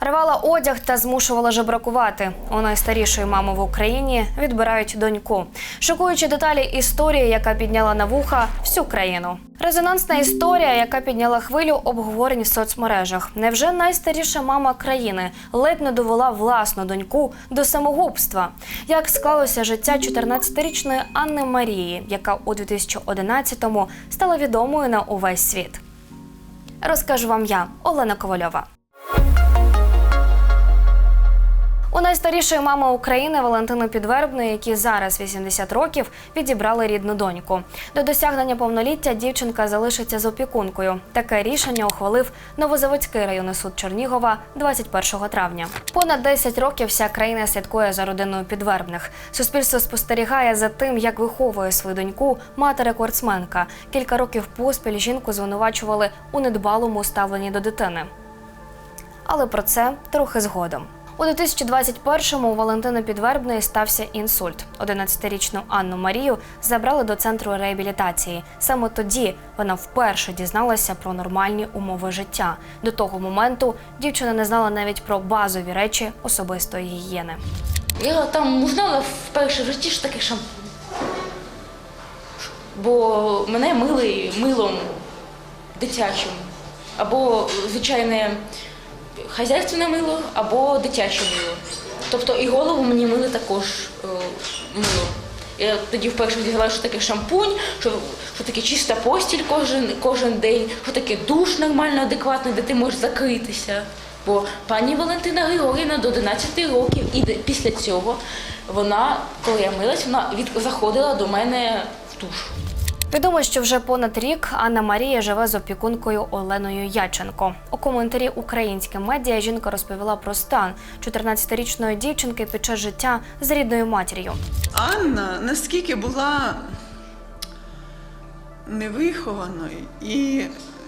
Рвала одяг та змушувала жебракувати. У найстарішої мами в Україні відбирають доньку. Шокуючі деталі історії, яка підняла на вуха всю країну. Резонансна історія, яка підняла хвилю обговорень в соцмережах. Невже найстаріша мама країни ледь не довела власну доньку до самогубства? Як склалося життя 14-річної Анни Марії, яка у 2011-му стала відомою на увесь світ? Розкажу вам я, Олена Ковальова. У найстарішої мами України Валентини Підвербної, які зараз 80 років, відібрали рідну доньку. До досягнення повноліття дівчинка залишиться з опікункою. Таке рішення ухвалив Новозаводський районний суд Чернігова 21 травня. Понад 10 років вся країна слідкує за родиною підвербних. Суспільство спостерігає за тим, як виховує свою доньку мати рекордсменка. Кілька років поспіль жінку звинувачували у недбалому ставленні до дитини. Але про це трохи згодом. У 2021-му у Валентини Підвербної стався інсульт. 11-річну Анну Марію забрали до центру реабілітації. Саме тоді вона вперше дізналася про нормальні умови життя. До того моменту дівчина не знала навіть про базові речі особистої гігієни. Я там узнала вперше в житті що таке шампунь. Бо мене мили милом дитячим. Або звичайне хазяйственне мило, або дитяче мило. Тобто і голову мені мили також е, мило. Я тоді вперше взяла, що таке шампунь, що, що таке чиста постіль кожен, кожен день, що таке душ нормально, адекватний, де ти можеш закритися. Бо пані Валентина Григорівна до 11 років, і після цього вона, коли я милась, вона від, заходила до мене в душ. Відомо, що вже понад рік Анна Марія живе з опікункою Оленою Яченко. У коментарі українським медіа жінка розповіла про стан 14-річної дівчинки під час життя з рідною матір'ю. Анна наскільки була невихованою, і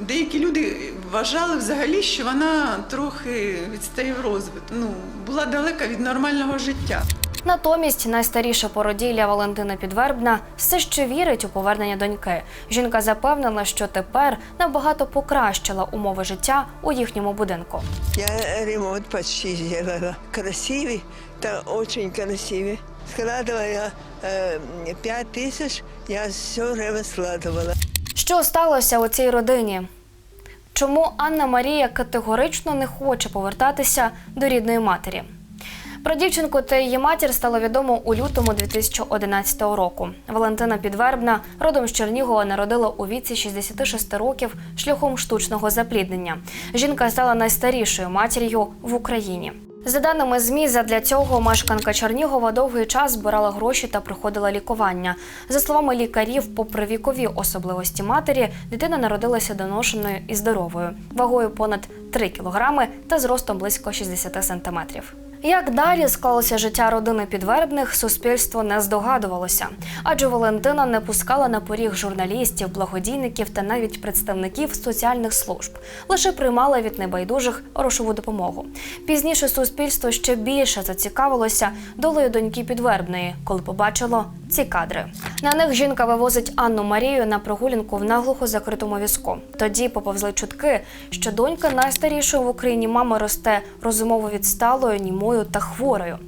деякі люди вважали взагалі, що вона трохи відстає в розвитку. Ну, була далека від нормального життя. Натомість найстаріша породілля Валентина Підвербна все ще вірить у повернення доньки. Жінка запевнила, що тепер набагато покращила умови життя у їхньому будинку. Я ремонт почти сделала. Красивый, да очень красивый. Складывала я э, пять тысяч, я все время складывала. Що сталося у цій родині? Чому Анна Марія категорично не хоче повертатися до рідної матері? Про дівчинку та її матір стало відомо у лютому 2011 року. Валентина Підвербна родом з Чернігова народила у віці 66 років шляхом штучного запліднення. Жінка стала найстарішою матір'ю в Україні. За даними ЗМІ, задля цього мешканка Чернігова довгий час збирала гроші та проходила лікування. За словами лікарів, попри вікові особливості матері, дитина народилася доношеною і здоровою, вагою понад 3 кілограми та зростом близько 60 сантиметрів. Як далі склалося життя родини підвербних, суспільство не здогадувалося, адже Валентина не пускала на поріг журналістів, благодійників та навіть представників соціальних служб, лише приймала від небайдужих грошову допомогу. Пізніше суспільство ще більше зацікавилося долею доньки підвербної, коли побачило ці кадри. На них жінка вивозить Анну Марію на прогулянку в наглухо закритому візку. Тоді поповзли чутки, що донька найстарішої в Україні мами росте розумово відсталою, німою та хворою.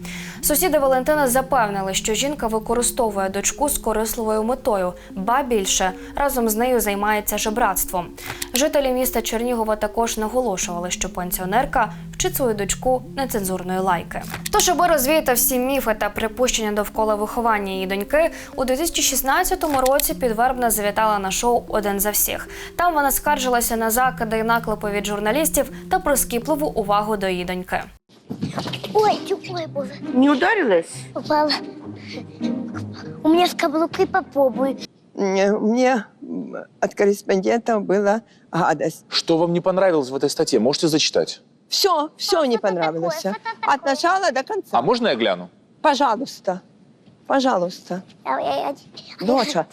Сусіди Валентина запевнили, що жінка використовує дочку з корисливою метою, ба більше разом з нею займається жебратством. Жителі міста Чернігова також наголошували, що пенсіонерка вчить свою дочку нецензурної лайки. Тож, аби розвіяти всі міфи та припущення довкола виховання її доньки, у 2016 році підвербна завітала на шоу Один за всіх. Там вона скаржилася на закиди і наклепи від журналістів та прискіпливу увагу до її доньки. Ой, ой, боже, Не ударилась? упала. У меня с каблуки попробуй. Мне мне, от корреспондентов была гадость. Что вам не понравилось в этой статье? Можете зачитать. Все, все не это понравилось. такое? От начала до конца. А можно я гляну? Пожалуйста, пожалуйста. Я- я- я- Доча,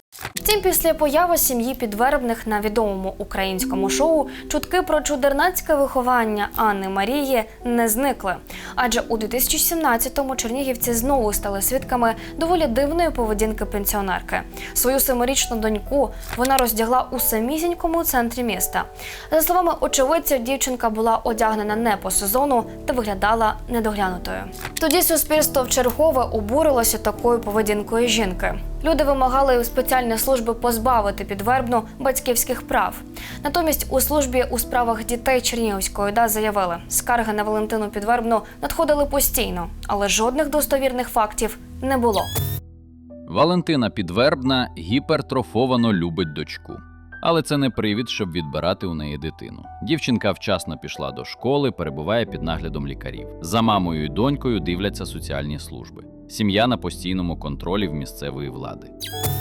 Втім, після появи сім'ї підвербних на відомому українському шоу чутки про чудернацьке виховання Анни Марії не зникли. Адже у 2017-му чернігівці знову стали свідками доволі дивної поведінки пенсіонерки. Свою семирічну доньку вона роздягла у самісінькому центрі міста. За словами очевидців, дівчинка була одягнена не по сезону та виглядала недоглянутою. Тоді суспільство вчергове обурилося такою поведінкою жінки. Люди вимагали у спеціальні служби позбавити підвербну батьківських прав. Натомість у службі у справах дітей Чернігівської ОДА заявили, скарги на Валентину Підвербну надходили постійно, але жодних достовірних фактів не було. Валентина Підвербна гіпертрофовано любить дочку. Але це не привід, щоб відбирати у неї дитину. Дівчинка вчасно пішла до школи, перебуває під наглядом лікарів. За мамою і донькою дивляться соціальні служби. Сім'я на постійному контролі в місцевої влади.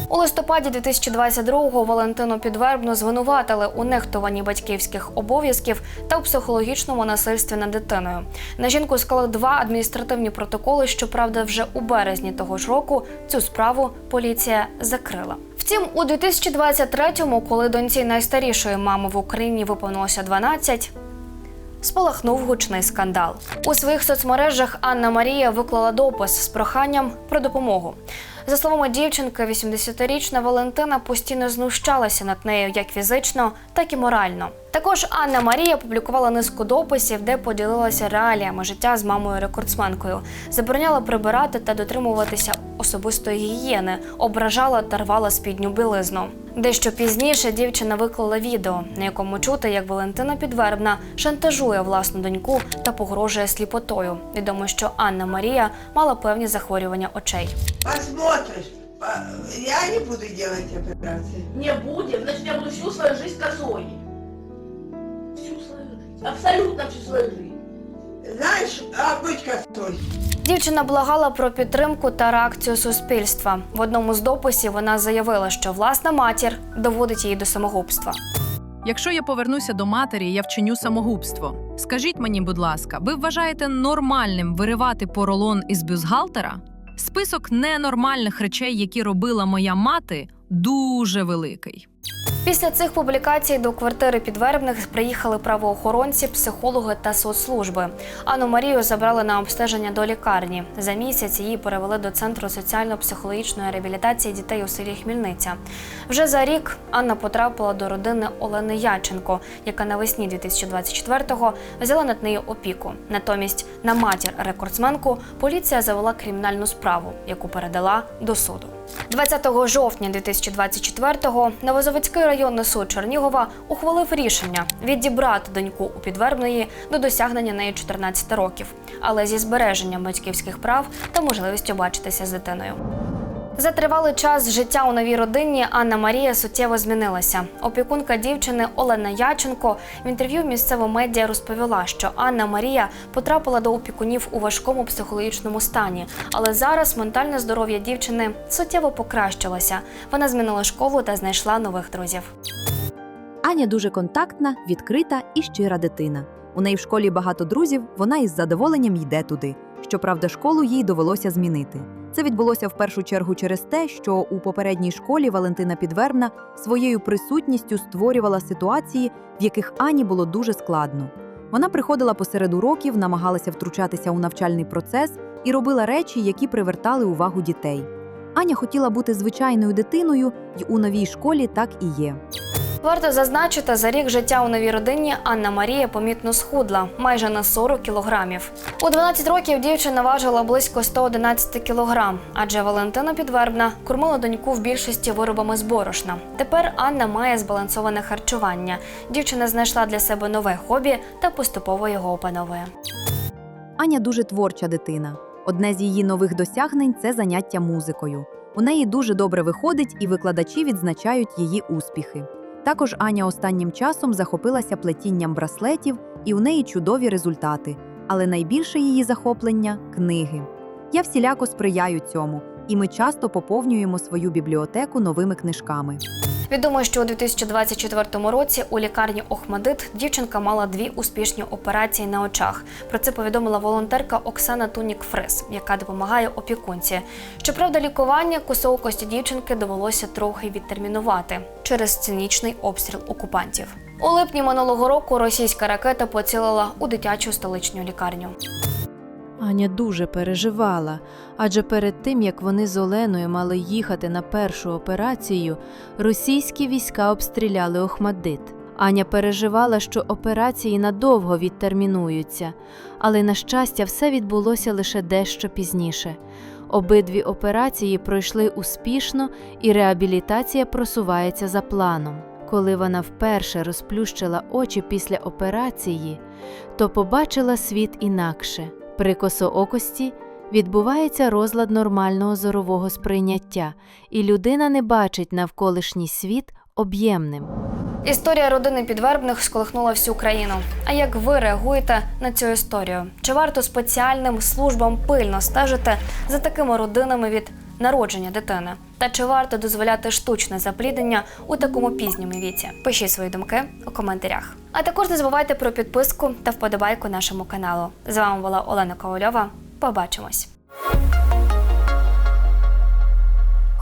У листопаді 2022-го Валентину Підвербну звинуватили у нехтуванні батьківських обов'язків та у психологічному насильстві над дитиною. На жінку склали два адміністративні протоколи. Щоправда, вже у березні того ж року цю справу поліція закрила. Втім, у 2023-му, коли доньці найстарішої мами в Україні виповнилося 12, спалахнув гучний скандал. У своїх соцмережах Анна Марія виклала допис з проханням про допомогу. За словами дівчинки, 80-річна Валентина постійно знущалася над нею як фізично, так і морально. Також Анна Марія публікувала низку дописів, де поділилася реаліями життя з мамою рекордсменкою, забороняла прибирати та дотримуватися особистої гігієни, ображала та рвала спідню білизну. Дещо пізніше дівчина виклала відео, на якому чути, як Валентина Підвербна шантажує власну доньку та погрожує сліпотою. Відомо, що Анна Марія мала певні захворювання очей. Посмотришь. По- Я не буду делать операции. Не будем, значит, я буду всю свою жизнь козой. Всю свою жизнь. Абсолютно всю свою жизнь. Знаешь, а быть косой. Дівчина благала про підтримку та реакцію суспільства. В одному з дописів вона заявила, що власна матір доводить її до самогубства. Якщо я повернуся до матері, я вчиню самогубство. Скажіть мені, будь ласка, ви вважаєте нормальним виривати поролон із бюстгальтера? Список ненормальних речей, які робила моя мати, дуже великий. Після цих публікацій до квартири підвербних приїхали правоохоронці, психологи та соцслужби. Анну Марію забрали на обстеження до лікарні. За місяць її перевели до центру соціально-психологічної реабілітації дітей у селі Хмільниця. Вже за рік Анна потрапила до родини Олени Яченко, яка навесні 2024-го взяла над нею опіку. Натомість на матір рекордсменку поліція завела кримінальну справу, яку передала до суду. 20 жовтня 2024-го Новозаводський районний суд Чернігова ухвалив рішення відібрати доньку у підвербної до досягнення неї 14 років, але зі збереженням батьківських прав та можливістю бачитися з дитиною. За тривалий час життя у новій родині Анна Марія суттєво змінилася. Опікунка дівчини Олена Яченко в інтерв'ю в місцевому медіа розповіла, що Анна Марія потрапила до опікунів у важкому психологічному стані, але зараз ментальне здоров'я дівчини суттєво покращилося. Вона змінила школу та знайшла нових друзів. Аня дуже контактна, відкрита і щира дитина. У неї в школі багато друзів, вона із задоволенням йде туди. Щоправда, школу їй довелося змінити. Це відбулося в першу чергу через те, що у попередній школі Валентина Підвербна своєю присутністю створювала ситуації, в яких Ані було дуже складно. Вона приходила посеред уроків, намагалася втручатися у навчальний процес і робила речі, які привертали увагу дітей. Аня хотіла бути звичайною дитиною, й у новій школі так і є. Варто зазначити, за рік життя у новій родині Анна Марія помітно схудла майже на 40 кілограмів. У 12 років дівчина важила близько 111 кілограм, адже Валентина Підвербна кормила доньку в більшості виробами з борошна. Тепер Анна має збалансоване харчування. Дівчина знайшла для себе нове хобі та поступово його опановує. Аня дуже творча дитина. Одне з її нових досягнень це заняття музикою. У неї дуже добре виходить, і викладачі відзначають її успіхи. Також Аня останнім часом захопилася плетінням браслетів, і у неї чудові результати. Але найбільше її захоплення книги. Я всіляко сприяю цьому, і ми часто поповнюємо свою бібліотеку новими книжками. Відомо, що у 2024 році у лікарні Охмадит дівчинка мала дві успішні операції на очах. Про це повідомила волонтерка Оксана Тунік Фрис, яка допомагає опікунці. Щоправда, лікування косоокості дівчинки довелося трохи відтермінувати через цинічний обстріл окупантів. У липні минулого року російська ракета поцілила у дитячу столичну лікарню. Аня дуже переживала, адже перед тим як вони з Оленою мали їхати на першу операцію, російські війська обстріляли Охмаддит. Аня переживала, що операції надовго відтермінуються, але на щастя, все відбулося лише дещо пізніше. Обидві операції пройшли успішно, і реабілітація просувається за планом. Коли вона вперше розплющила очі після операції, то побачила світ інакше. При косоокості відбувається розлад нормального зорового сприйняття, і людина не бачить навколишній світ об'ємним. Історія родини підвербних сколихнула всю країну. А як ви реагуєте на цю історію? Чи варто спеціальним службам пильно стежити за такими родинами від народження дитини? Та чи варто дозволяти штучне запліднення у такому пізньому віці? Пишіть свої думки у коментарях. А також не забувайте про підписку та вподобайку нашому каналу. З вами була Олена Ковальова. Побачимось.